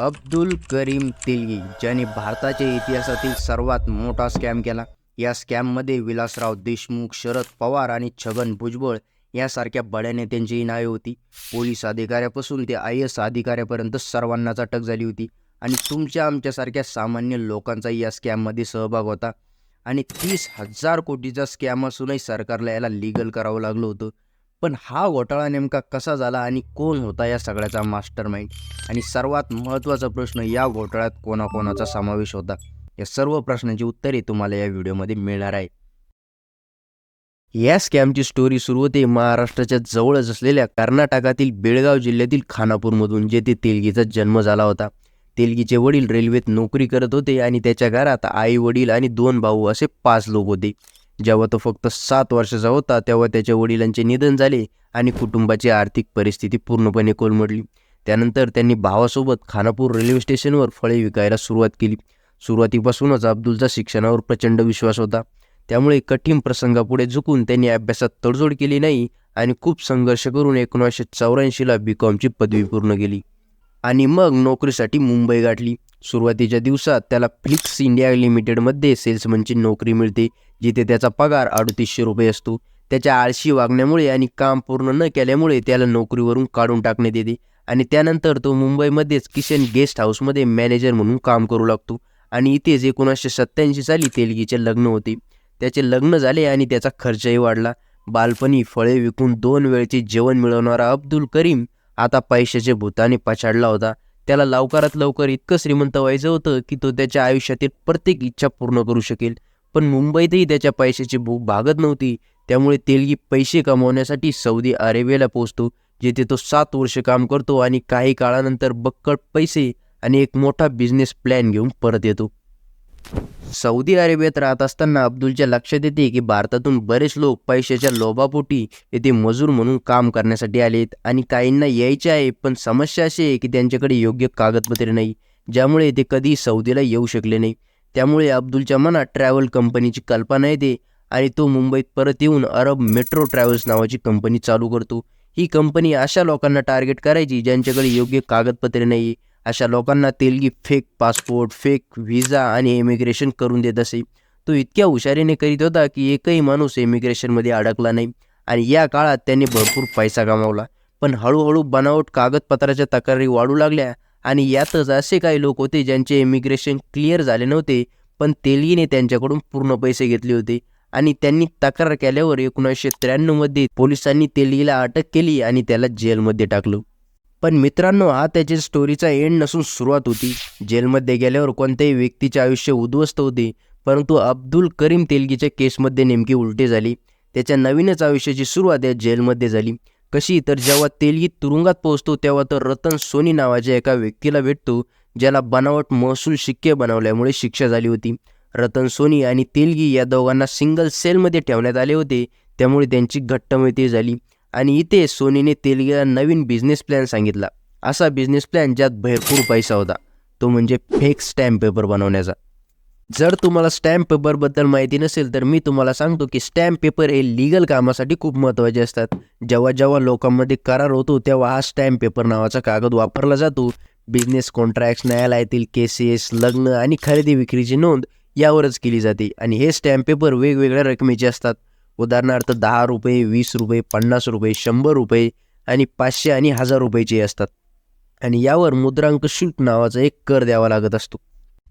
अब्दुल करीम तिलगी ज्याने भारताच्या इतिहासातील सर्वात मोठा स्कॅम केला. या स्कॅममध्ये विलासराव देशमुख शरद पवार आणि छगन भुजबळ यासारख्या बड्या नेत्यांचीही नावे होती. पोलीस अधिकाऱ्यापासून ते आय एस अधिकाऱ्यापर्यंत सर्वांनाच अटक झाली होती आणि तुमच्या आमच्यासारख्या सामान्य लोकांचाही या स्कॅममध्ये सहभाग होता. आणि तीस हजार कोटीचा स्कॅम असूनही सरकारला याला लिगल करावं लागलं होतं. पण हा घोटाळा नेमका कसा झाला आणि कोण होता या सगळ्याचा मास्टर माइंड आणि सर्वात महत्त्वाचा प्रश्न या घोटाळ्यात कोणाकोणाचा समावेश होता? या सर्व प्रश्नांची उत्तरे तुम्हाला या व्हिडिओमध्ये मिळणार आहे या स्कॅमची स्टोरी सुरू होते महाराष्ट्राच्या जवळच असलेल्या कर्नाटकातील बेळगाव जिल्ह्यातील खानापूरमधून जेथे तेलगीचा जन्म झाला होता. तेलगीचे वडील रेल्वेत नोकरी करत होते आणि त्याच्या घरात आई वडील आणि दोन भाऊ असे पाच लोक होते. जेव्हा तो फक्त सात वर्षाचा होता तेव्हा त्याच्या वडिलांचे निधन झाले आणि कुटुंबाची आर्थिक परिस्थिती पूर्णपणे कोलमडली. त्यानंतर त्यांनी भावासोबत खानापूर रेल्वे स्टेशनवर फळे विकायला सुरुवात केली. सुरुवातीपासूनच अब्दुलचा शिक्षणावर प्रचंड विश्वास होता. त्यामुळे कठीण प्रसंगापुढे झुकून त्यांनी अभ्यासात तडजोड केली नाही आणि खूप संघर्ष करून एकोणीसशे चौऱ्याऐंशीला बी कॉमची पदवी पूर्ण केली. आणि मग नोकरीसाठी मुंबई गाठली. सुरुवातीच्या दिवसात त्याला फ्लिक्स इंडिया लिमिटेडमध्ये सेल्समनची म्हणजे नोकरी मिळते जिथे त्याचा पगार अडतीसशे रुपये असतो. त्याच्या आळशी वागण्यामुळे आणि काम पूर्ण न केल्यामुळे त्याला नोकरीवरून काढून टाकण्यात येते आणि त्यानंतर तो मुंबईमध्येच किशन गेस्ट हाऊसमध्ये मॅनेजर म्हणून काम करू लागतो आणि इथेच एकोणीसशे सत्त्याऐंशी साली तेलगीचे लग्न होते. त्याचे लग्न झाले आणि त्याचा खर्चही वाढला. बालपणी फळे विकून दोन वेळचे जेवण मिळवणारा अब्दुल करीम आता पैशाचे भूताने पछाडला होता. त्याला लवकरात लवकर इतकं श्रीमंत व्हायचं होतं की तो त्याच्या आयुष्यातील प्रत्येक इच्छा पूर्ण करू शकेल. पण मुंबईतही त्याच्या पैशाची भूक भागत नव्हती. त्यामुळे तेलगी पैसे कमवण्यासाठी सौदी अरेबियाला पोहोचतो जिथे तो सात वर्ष काम करतो आणि काही काळानंतर बक्कळ पैसे आणि एक मोठा बिझनेस प्लॅन घेऊन परत येतो. सौदी अरेबियात राहत असताना अब्दुलच्या लक्षात येते की भारतातून बरेच लोक पैशाच्या लोभापोटी येथे मजूर म्हणून काम करण्यासाठी आलेत आणि काहींना यायचे आहे पण समस्या अशी आहे की त्यांच्याकडे योग्य कागदपत्रे नाही ज्यामुळे ते कधी सौदीला येऊ शकले नाही. त्यामुळे अब्दुलच्या मनात ट्रॅव्हल कंपनीची कल्पना येते आणि तो मुंबईत परत येऊन अरब मेट्रो ट्रॅव्हल्स नावाची कंपनी चालू करतो. ही कंपनी अशा लोकांना टार्गेट करायची ज्यांच्याकडे योग्य कागदपत्रे नाही अशा लोकांना Telgi fake passport fake visa आणि इमिग्रेशन करून देत असे. तो इतक्या हुशारीने करीत होता की एकही माणूस इमिग्रेशनमध्ये अडकला नाही आणि या काळात त्यांनी भरपूर पैसा कमावला. पण हळूहळू बनावट कागदपत्राच्या तक्रारी वाढू लागल्या आणि यातच असे काही लोक होते ज्यांचे इमिग्रेशन क्लिअर झाले नव्हते पण तेलगीने त्यांच्याकडून पूर्ण पैसे घेतले होते आणि त्यांनी तक्रार केल्यावर एकोणीसशे त्र्याण्णवमध्ये पोलिसांनी तेलगीला अटक केली आणि त्याला जेलमध्ये टाकलं. पण मित्रांनो हा त्याची स्टोरीचा एंड नसून सुरुवात होती. जेलमध्ये गेल्यावर कोणत्याही व्यक्तीचे आयुष्य उद्ध्वस्त होते परंतु अब्दुल करीम तेलगीच्या केसमध्ये नेमकी उलटी झाली. त्याच्या नवीनच आयुष्याची सुरुवात या जेलमध्ये झाली. कशी? तर जेव्हा तेलगी तुरुंगात पोहोचतो तेव्हा तो रतन सोनी नावाच्या एका व्यक्तीला भेटतो ज्याला बनावट महसूल शिक्के बनवल्यामुळे शिक्षा झाली होती. रतन सोनी आणि तेलगी या दोघांना सिंगल सेलमध्ये ठेवण्यात आले होते त्यामुळे त्यांची घट्ट मैत्री झाली. आणि इथे सोनीने तेलगीला नवीन बिझनेस प्लॅन सांगितला. असा बिझनेस प्लॅन ज्यात भरपूर पैसा होता. तो म्हणजे फेक स्टॅम्प पेपर बनवण्याचा. जर तुम्हाला स्टॅम्प पेपरबद्दल माहिती नसेल तर मी तुम्हाला सांगतो की स्टॅम्प पेपर हे लिगल कामासाठी खूप महत्त्वाचे असतात. जेव्हा जेव्हा लोकांमध्ये करार होतो तेव्हा हा स्टॅम्प पेपर नावाचा कागद वापरला जातो. बिझनेस कॉन्ट्रॅक्ट्स न्यायालयातील केसेस लग्न आणि खरेदी विक्रीची नोंद यावरच केली जाते. आणि हे स्टॅम्प पेपर वेगवेगळ्या रकमेचे असतात. उदाहरणार्थ दहा रुपये वीस रुपये पन्नास रुपये शंभर रुपये आणि पाचशे आणि हजार रुपयेचे असतात. आणि यावर मुद्रांक शुल्क नावाचा एक कर द्यावा लागत असतो.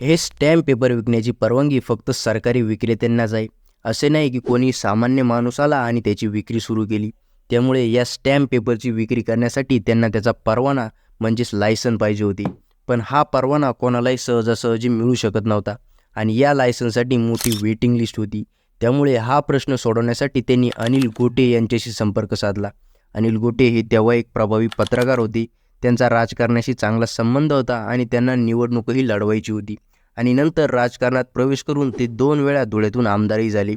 हे स्टॅम्प पेपर विकण्याची परवानगी फक्त सरकारी विक्रेत्यांनाच आहे. असे नाही की कोणी सामान्य माणूस आला आणि त्याची विक्री सुरू केली. त्यामुळे या स्टॅम्प पेपरची विक्री करण्यासाठी त्यांना त्याचा परवाना म्हणजेच लायसन पाहिजे होती. पण हा परवाना कोणालाही सहजासहजी मिळू शकत नव्हता. आणि या लायसनसाठी मोठी वेटिंग लिस्ट होती. त्यामुळे हा प्रश्न सोडवण्यासाठी त्यांनी अनिल गोटे यांच्याशी संपर्क साधला. अनिल गोटे हे तेव्हा एक प्रभावी पत्रकार होते. त्यांचा राजकारणाशी चांगला संबंध होता आणि त्यांना निवडणूकही लढवायची होती. आणि नंतर राजकारणात प्रवेश करून ते दोन वेळा धुळ्यातून आमदारही झाले.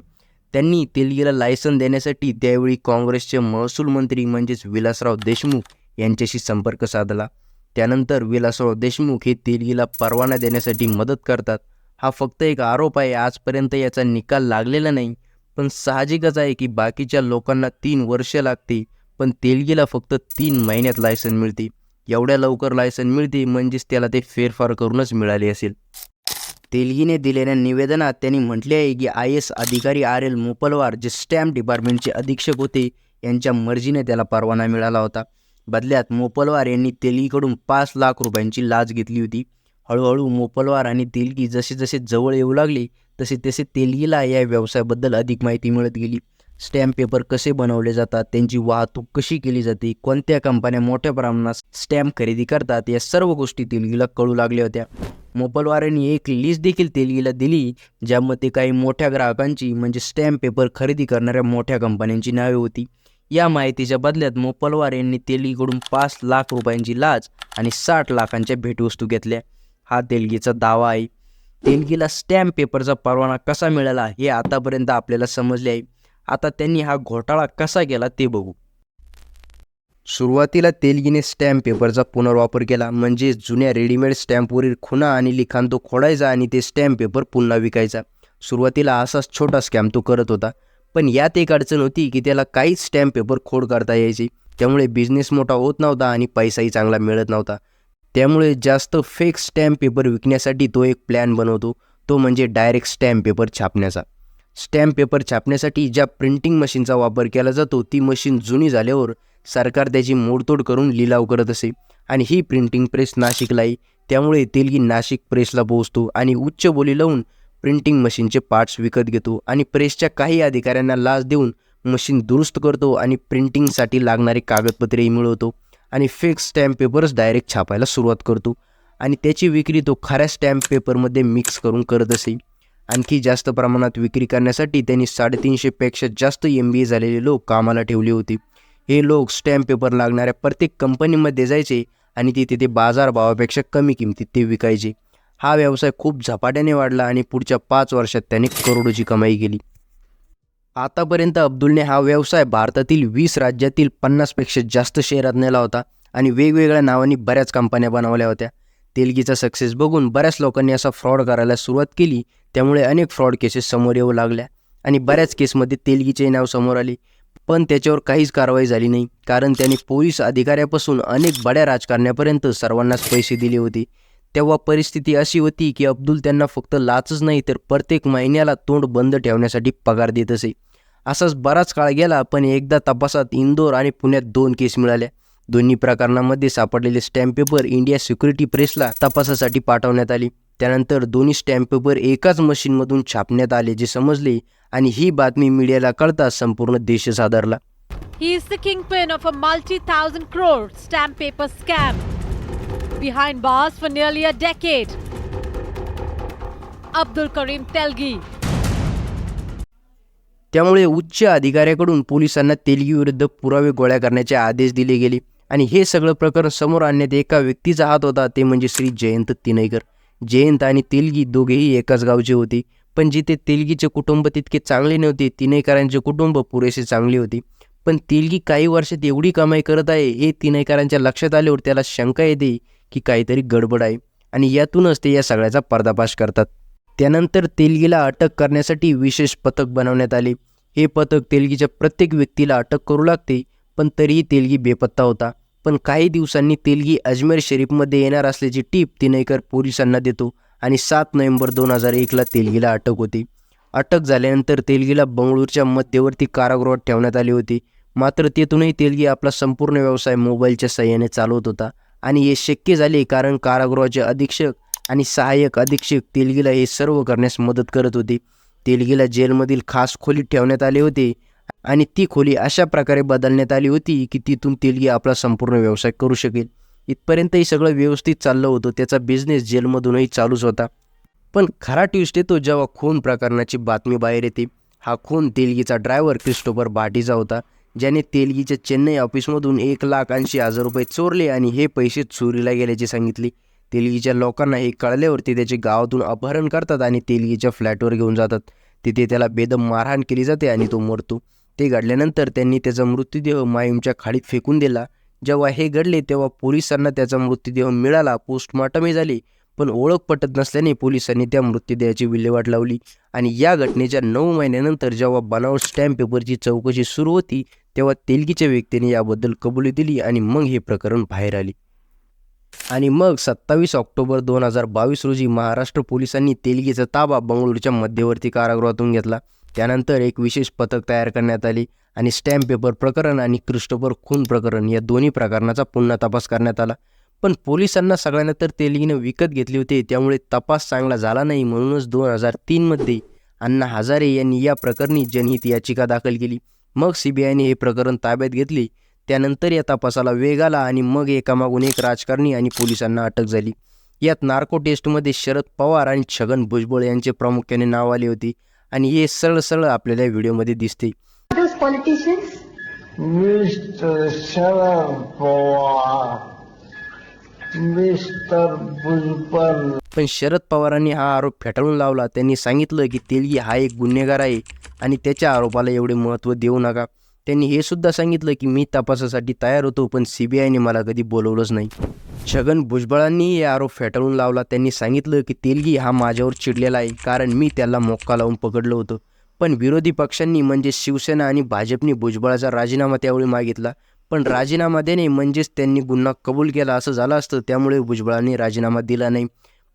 त्यांनी तेलगीला लायसन देण्यासाठी त्यावेळी काँग्रेसचे महसूल मंत्री म्हणजेच विलासराव देशमुख यांच्याशी संपर्क साधला. त्यानंतर विलासराव देशमुख हे तेलगीला परवाना देण्यासाठी मदत करतात. हा फक्त एक आरोप आहे आजपर्यंत याचा निकाल लागलेला नाही. पण साहजिकच आहे की बाकीच्या लोकांना तीन वर्ष लागते पण तेलगीला फक्त तीन महिन्यात लायसन मिळते एवढ्या लवकर लायसन मिळते म्हणजेच त्याला ते फेरफार करूनच मिळाले असेल. तेलगीने दिलेल्या निवेदनात त्यांनी म्हटले आहे की आय एस अधिकारी आर एल मोपलवार जे स्टॅम्प डिपार्टमेंटचे अधीक्षक होते यांच्या मर्जीने त्याला परवाना मिळाला होता. बदल्यात मोपलवार यांनी तेलगीकडून पाच लाख रुपयांची लाच घेतली होती. हळूहळू मोपलवार आणि तेलगी जसे जसे जवळ येऊ लागले तसे तसे तेलगीला या व्यवसायाबद्दल अधिक माहिती मिळत गेली. स्टॅम्प पेपर कसे बनवले जातात त्यांची वाहतूक कशी केली जाते कोणत्या कंपन्या मोठ्या प्रमाणात स्टॅम्प खरेदी करतात या सर्व गोष्टी तेलगीला कळू लागल्या होत्या. मोपलवारांनी एक लिस्ट देखील तेलगीला दिली ज्यामध्ये काही मोठ्या ग्राहकांची म्हणजे स्टॅम्प पेपर खरेदी करणाऱ्या मोठ्या कंपन्यांची नावे होती. या माहितीच्या बदल्यात मोपलवार यांनी तेलगीकडून पाच लाख रुपयांची लाच आणि साठ लाखांच्या भेटवस्तू घेतल्या. हा तेलगीचा दावा आहे. तेलगीला स्टॅम्प पेपरचा परवाना कसा मिळाला हे आतापर्यंत आपल्याला समजले आहे. आता त्यांनी हा घोटाळा कसा केला ते बघू. सुरुवातीला तेलगीने स्टॅम्प पेपरचा पुनर्वापर केला. म्हणजे जुन्या रेडीमेड स्टॅम्पवरील खुणा आणि लिखाण तो खोडायचा आणि ते स्टॅम्प पेपर पुन्हा विकायचा. सुरुवातीला असाच छोटा स्कॅम तो करत होता. पण यात एक अडचण होती की त्याला काहीच स्टॅम्प पेपर खोड करता यायची. त्यामुळे बिझनेस मोठा होत नव्हता आणि पैसाही चांगला मिळत नव्हता. त्यामुळे जास्त फेक स्टॅम्प पेपर विकण्यासाठी तो एक प्लॅन बनवतो. तो म्हणजे डायरेक्ट स्टॅम्प पेपर छापण्याचा. स्टॅम्प पेपर छापण्यासाठी ज्या प्रिंटिंग मशीनचा वापर केला जातो ती मशीन जुनी झाल्यावर सरकार त्याची मोडतोड करून लिलाव करत असे. आणि ही प्रिंटिंग प्रेस नाशिकला आहे त्यामुळे तेलगी नाशिक प्रेसला पोहोचतो आणि उच्च बोली लावून प्रिंटिंग मशीनचे पार्ट्स विकत घेतो आणि प्रेसच्या काही अधिकाऱ्यांना लाच देऊन मशीन दुरुस्त करतो आणि प्रिंटिंगसाठी लागणारे कागदपत्रेही मिळवतो. आणि फेक स्टॅम्प पेपरच डायरेक्ट छापायला सुरुवात करतो. आणि त्याची विक्री तो खऱ्या स्टॅम्प पेपरमध्ये मिक्स करून करत असे आणखी जास्त प्रमाणात विक्री करण्यासाठी त्यांनी साडेतीनशेपेक्षा जास्त एम बी ए झालेले लोक कामाला ठेवले होते. हे लोक स्टॅम्प पेपर लागणाऱ्या प्रत्येक कंपनीमध्ये जायचे आणि ते तिथे बाजारभावापेक्षा कमी किमतीत ते विकायचे. हा व्यवसाय खूप झपाट्याने वाढला आणि पुढच्या पाच वर्षात त्याने करोडोची कमाई केली. आतापर्यंत अब्दुलने हा व्यवसाय भारतातील वीस राज्यातील पन्नासपेक्षा जास्त शहरात नेला होता आणि वेगवेगळ्या नावांनी बऱ्याच कंपन्या बनवल्या होत्या. तेलगीचा सक्सेस बघून बऱ्याच लोकांनी असा फ्रॉड करायला सुरुवात केली त्यामुळे अनेक फ्रॉड केसेस समोर येऊ लागल्या आणि बऱ्याच केसमध्ये तेलगीचे नाव समोर आले. पण त्याच्यावर काहीच कारवाई झाली नाही कारण त्यांनी पोलीस अधिकाऱ्यापासून अनेक बड्या राजकारण्यापर्यंत सर्वांनाच पैसे दिले होते. तेव्हा परिस्थिती अशी होती की अब्दुल त्यांना फक्त लाचच नाही तर प्रत्येक महिन्याला तोंड बंद ठेवण्यासाठी पगार देत असे. असाच बराच काळ गेला पण एकदा तपासात इंदोर आणि पुण्यात दोन केस मिळाल्या दोन्ही प्रकरणामध्ये सापडलेले स्टॅम्प पेपर इंडिया सिक्युरिटी प्रेसला तपासासाठी पाठवण्यात आली. त्यानंतर दोन्ही स्टॅम्प पेपर एकाच मशीनमधून छापण्यात आले जे समजले आणि ही बातमी मीडियाला कळताच संपूर्ण देशच he is the kingpin of a multi thousand crore stamp paper scam Behind bars for nearly a decade. Abdul Karim Telgi त्यामुळे उच्च अधिकाऱ्याकडून पोलिसांना तेलगीविरुद्ध पुरावे गोळ्या करण्याचे आदेश दिले गेले. आणि हे सगळं प्रकरण समोर आणण्यात एका व्यक्तीचा हात होता ते म्हणजे श्री जयंत तिनयकर जयंत आणि तेलगी दोघेही एकाच गावचे होते. पण जिथे तेलगीचे कुटुंब तितके चांगले नव्हते तिनेकरांचे कुटुंब पुरेसे चांगले होते. पण तेलगी काही वर्षात एवढी कमाई करत आहे हे तिनैकरांच्या लक्षात आल्यावर त्याला शंका येते की काहीतरी गडबड आहे आणि यातूनच ते या सगळ्याचा पर्दाफाश करतात. त्यानंतर तेलगीला अटक करण्यासाठी विशेष पथक बनवण्यात आले. हे पथक तेलगीच्या प्रत्येक व्यक्तीला अटक करू लागते पण तरीही तेलगी बेपत्ता होता. पण काही दिवसांनी तेलगी अजमेर शरीफमध्ये येणार असल्याची टीप तिनयकर पोलिसांना देतो आणि सात नोव्हेंबर दोन हजार एकला तेलगीला अटक होती. अटक झाल्यानंतर तेलगीला बंगळूरच्या मध्यवर्ती कारागृहात ठेवण्यात आली होती. मात्र तेथूनही तेलगी आपला संपूर्ण व्यवसाय मोबाईलच्या सहाय्याने चालवत होता. आणि हे शक्य झाले कारण कारागृहाचे अधीक्षक आणि सहाय्यक अधीक्षक तेलगीला हे सर्व करण्यास मदत करत होते. तेलगीला जेलमधील खास खोलीत ठेवण्यात आले होते आणि ती खोली अशा प्रकारे बदलण्यात आली होती की तिथून तेलगी आपला संपूर्ण व्यवसाय करू शकेल. इथपर्यंतही सगळं व्यवस्थित चाललं होतं त्याचा बिझनेस जेलमधूनही चालूच होता. पण खरा ट्विस्ट येतो जेव्हा खून प्रकरणाची बातमी बाहेर येते. हा खून तेलगीचा ड्रायव्हर क्रिस्टोफर भाटीचा होता. ज्याने तेलगीच्या चेन्नई ऑफिसमधून एक लाख ऐंशी हजार रुपये चोरले आणि हे पैसे चोरीला गेल्याचे सांगितले. तेलगीच्या लोकांना हे कळल्यावरती त्याचे गावातून अपहरण करतात आणि तेलगीच्या फ्लॅटवर घेऊन जातात. तिथे त्याला बेदम मारहाण केली जाते आणि तो मरतो. ते घडल्यानंतर त्यांनी त्याचा मृत्यूदेह मायूमच्या खाडीत फेकून दिला. जेव्हा हे घडले तेव्हा पोलिसांना त्याचा मृत्यूदेह मिळाला. पोस्टमॉर्टमही झाले. पण ओळख पटत नसल्याने पोलिसांनी त्या मृत्यूदेहाची विल्हेवाट लावली. आणि या घटनेच्या नऊ महिन्यानंतर जेव्हा बनावट स्टॅम्प पेपरची चौकशी सुरू होती तेव्हा तेलगीच्या व्यक्तीने याबद्दल कबुली दिली आणि मग हे प्रकरण बाहेर आले. आणि मग सत्तावीस ऑक्टोबर दोन हजार बावीस रोजी महाराष्ट्र पोलिसांनी तेलगीचा ताबा बंगळुरूच्या मध्यवर्ती कारागृहातून घेतला. त्यानंतर एक विशेष पथक तयार करण्यात आली आणि स्टॅम्प पेपर प्रकरण आणि क्रिस्टोफर खून प्रकरण या दोन्ही प्रकरणाचा पुन्हा तपास करण्यात आला. पण पोलिसांना सगळ्यांना तर तेलगीनं विकत घेतले होते त्यामुळे तपास चांगला झाला नाही म्हणूनच दोन हजार तीनमध्ये अण्णा हजारे यांनी या प्रकरणी जनहित याचिका दाखल केली. मग सी बी आयने हे प्रकरण ताब्यात घेतले त्यानंतर या तपासाला वेग आला आणि मग एकामागून एक राजकारणी आणि पोलिसांना अटक झाली. यात नार्को टेस्टमध्ये शरद पवार आणि छगन भुजबळ यांचे प्रामुख्याने नाव आले होते आणि हे सरळ सरळ आपल्याला व्हिडिओमध्ये दिसते. Sharad पण शरद पवारांनी हा आरोप फेटाळून लावला. त्यांनी सांगितलं की तेलगी हा एक गुन्हेगार आहे आणि त्याच्या आरोपाला एवढे महत्त्व देऊ नका. त्यांनी हे सुद्धा सांगितलं की मी तपासासाठी तयार होतो पण सी बी आयने मला कधी बोलवलंच नाही. छगन भुजबळांनी हे आरोप फेटाळून लावला. त्यांनी सांगितलं की तेलगी हा माझ्यावर चिडलेला आहे कारण मी त्याला मोक्का लावून पकडलं होतं. पण विरोधी पक्षांनी म्हणजे शिवसेना आणि भाजपने भुजबळाचा राजीनामा त्यावेळी मागितला. पण राजीनामा देणे म्हणजेच त्यांनी गुन्हा कबूल केला असं झालं असतं त्यामुळे भुजबळांनी राजीनामा दिला नाही.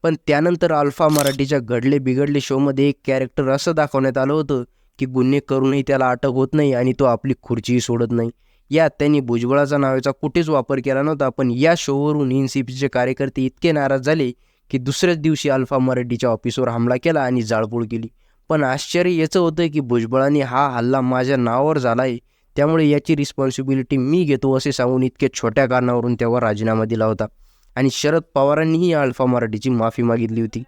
पण त्यानंतर अल्फा मराठीच्या घडले बिघडले शोमध्ये एक कॅरेक्टर असं दाखवण्यात आलं होतं की गुन्हे करूनही त्याला अटक होत नाही आणि तो आपली खुर्चीही सोडत नाही. यात त्यांनी भुजबळाचा नावाचा कुठेच वापर केला नव्हता पण या शोवरून एन सी पीचे कार्यकर्ते इतके नाराज झाले की दुसऱ्याच दिवशी अल्फा मराठीच्या ऑफिसवर हमला केला आणि जाळपोळ केली. पण आश्चर्य याचं होतं की भुजबळांनी हा हल्ला माझ्या नावावर झाला आहे त्यामुळे याची रिस्पॉन्सिबिलिटी मी घेतो असे सांगून इतक्या छोट्या कारणावरून तेव्हा राजीनामा दिला होता. आणि शरद पवारांनीही या अल्फा मराठीची माफी मागितली होती.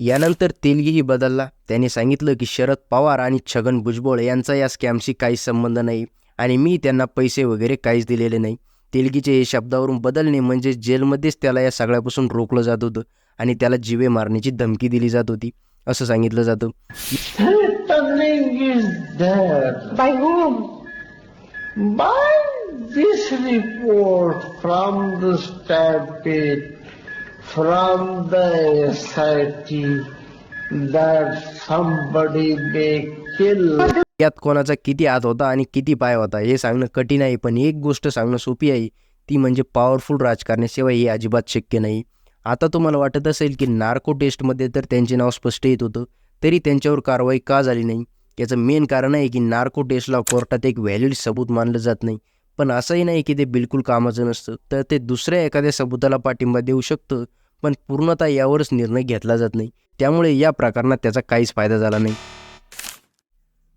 यानंतर तेलगीही बदलला. त्याने सांगितलं की शरद पवार आणि छगन भुजबळ यांचा या स्कॅमशी काहीच संबंध नाही आणि मी त्यांना पैसे वगैरे काहीच दिलेले नाही. तेलगीचे हे शब्दावरून बदलणे म्हणजे जेलमध्येच त्याला या सगळ्यापासून रोखलं जात होतं आणि त्याला जिवे मारण्याची धमकी दिली जात होती असं सांगितलं जातं. By this report from the stampede, from the SIT, that somebody may kill. यात कोणाचा किती हात होता आणि किती पाय होता हे सांगणं कठीण आहे पण एक गोष्ट सांगणं सोपी आहे ती म्हणजे पॉवरफुल राजकारण्याशिवाय हे अजिबात शक्य नाही. आता तुम्हाला वाटत असेल की नार्को टेस्टमध्ये तर त्यांचे नाव स्पष्ट येत होतं तरी त्यांच्यावर कारवाई का झाली नाही? याचं मेन कारण आहे की नार्को टेस्टला कोर्टात एक व्हॅलिड सबूत मानलं जात नाही. पण असंही नाही की ते बिलकुल कामाचं नसतं. तर ते दुसऱ्या एखाद्या सबूताला पाठिंबा देऊ शकतं पण पूर्णतः यावरच निर्णय घेतला जात नाही. त्यामुळे या प्रकरणात त्याचा काहीच फायदा झाला नाही.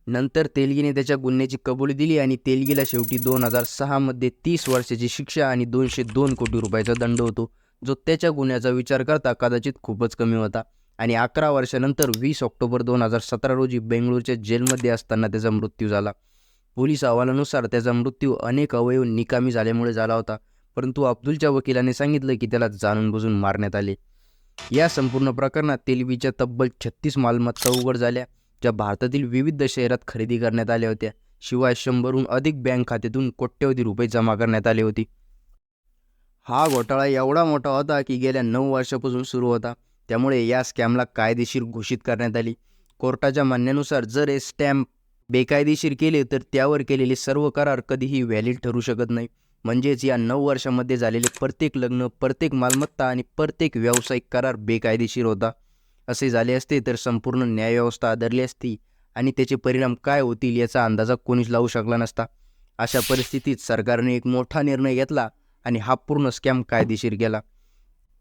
नंतर तेलगीने त्याच्या गुन्ह्याची कबुली दिली आणि तेलगीला शेवटी दोन हजार सहामध्ये तीस वर्षाची शिक्षा आणि दोनशे दोन कोटी रुपयाचा दंड होतो. जो त्याच्या गुन्ह्याचा विचार करता कदाचित खूपच कमी होता. आणि अकरा वर्षानंतर वीस ऑक्टोबर दोन हजार सतरा रोजी बेंगळूरच्या जेलमध्ये असताना त्याचा मृत्यू झाला. पोलीस अहवालानुसार त्याचा मृत्यू अनेक अवयव निकामी झाल्यामुळे झाला होता परंतु अब्दुलच्या वकिलाने सांगितलं की त्याला जाणून बुजून मारण्यात आले. या संपूर्ण प्रकरणात तेलबीच्या तब्बल छत्तीस मालमत्ता उघड झाल्या ज्या भारतातील विविध शहरात खरेदी करण्यात आल्या होत्या. शिवाय शंभरहून अधिक बँक खात्यातून कोट्यवधी रुपये जमा करण्यात आले होते. हा घोटाळा एवढा मोठा होता की गेल्या नऊ वर्षापासून सुरू होता. त्यामुळे या स्कॅमला कायदेशीर घोषित करण्यात आली. कोर्टाच्या म्हणण्यानुसार जर हे स्टॅम्प बेकायदेशीर केले तर त्यावर केलेले सर्व करार कधीही व्हॅलिड ठरू शकत नाही. म्हणजेच या नऊ वर्षामध्ये झालेले प्रत्येक लग्न प्रत्येक मालमत्ता आणि प्रत्येक व्यावसायिक करार बेकायदेशीर होता. असे झाले असते तर संपूर्ण न्यायव्यवस्था आदरली असती आणि त्याचे परिणाम काय होतील याचा अंदाजा कोणीच लावू शकला नसता. अशा परिस्थितीत सरकारने एक मोठा निर्णय घेतला आणि हा पूर्ण स्कॅम कायदेशीर केला.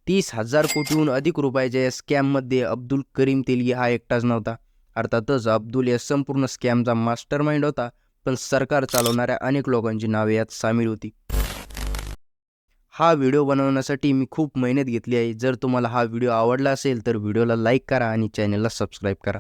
तीस हजार कोटीहून अधिक रुपयाच्या या स्कॅममध्ये अब्दुल करीम तेलगी हा एकटाच नव्हता. अर्थातच अब्दुल या संपूर्ण स्कॅमचा मास्टर माइंड होता पण सरकार चालवणाऱ्या अनेक लोकांची नावे यात सामील होती. हा व्हिडिओ बनवण्यासाठी मी खूप मेहनत घेतली आहे. जर तुम्हाला हा व्हिडिओ आवडला असेल तर व्हिडिओला लाईक करा आणि चॅनलला सबस्क्राईब करा.